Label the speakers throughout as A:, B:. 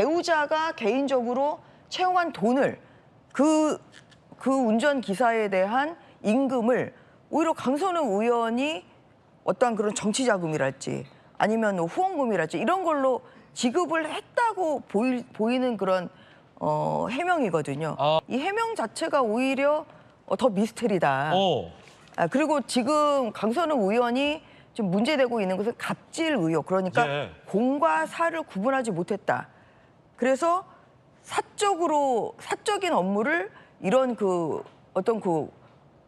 A: 배우자가 개인적으로 채용한 돈을 그, 그 운전 기사에 대한 임금을 오히려 강선우 의원이 어떠한 그런 정치 자금이랄지 아니면 뭐 후원금이랄지 이런 걸로 지급을 했다고 보이, 보이는 그런 어, 해명이거든요.
B: 아.
A: 이 해명 자체가 오히려 어, 더 미스테리다.
B: 어.
A: 아, 그리고 지금 강선우 의원이 지금 문제되고 있는 것은 갑질 의혹. 그러니까
B: 예.
A: 공과 사를 구분하지 못했다. 그래서 사적으로 사적인 업무를 이런 그 어떤 그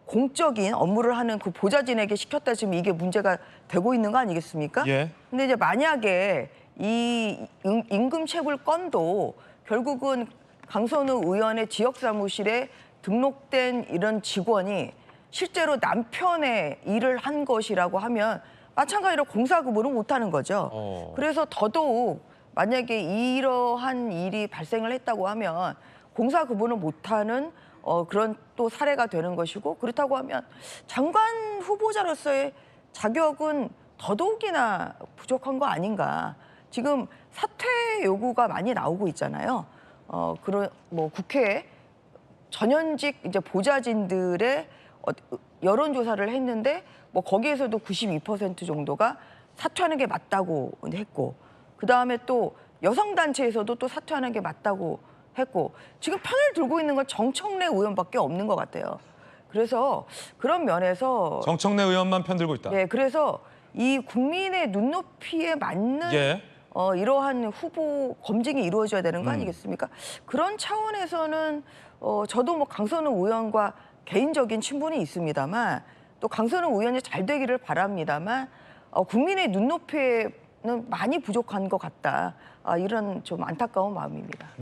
A: 공적인 업무를 하는 그 보좌진에게 시켰다 지금 이게 문제가 되고 있는 거 아니겠습니까?
B: 예.
A: 근데 이제 만약에 이 임- 임금 체불 건도 결국은 강선우 의원의 지역 사무실에 등록된 이런 직원이 실제로 남편의 일을 한 것이라고 하면 마찬가지로 공사 구분을 못 하는 거죠.
B: 어.
A: 그래서 더더욱 만약에 이러한 일이 발생을 했다고 하면 공사 구분을 못하는 어, 그런 또 사례가 되는 것이고 그렇다고 하면 장관 후보자로서의 자격은 더더욱이나 부족한 거 아닌가. 지금 사퇴 요구가 많이 나오고 있잖아요. 어, 그런 뭐 국회에 전현직 이제 보좌진들의 어, 여론조사를 했는데 뭐 거기에서도 92% 정도가 사퇴하는 게 맞다고 했고 그 다음에 또 여성 단체에서도 또 사퇴하는 게 맞다고 했고 지금 편을 들고 있는 건 정청래 의원밖에 없는 것 같아요. 그래서 그런 면에서
B: 정청래 의원만 편 들고 있다.
A: 네, 그래서 이 국민의 눈높이에 맞는
B: 예.
A: 어, 이러한 후보 검증이 이루어져야 되는 거
B: 음.
A: 아니겠습니까? 그런 차원에서는 어, 저도 뭐 강선우 의원과 개인적인 친분이 있습니다만 또 강선우 의원이 잘 되기를 바랍니다만 어, 국민의 눈높이에는 많이 부족한 것 같다. 아, 이런 좀 안타까운 마음입니다.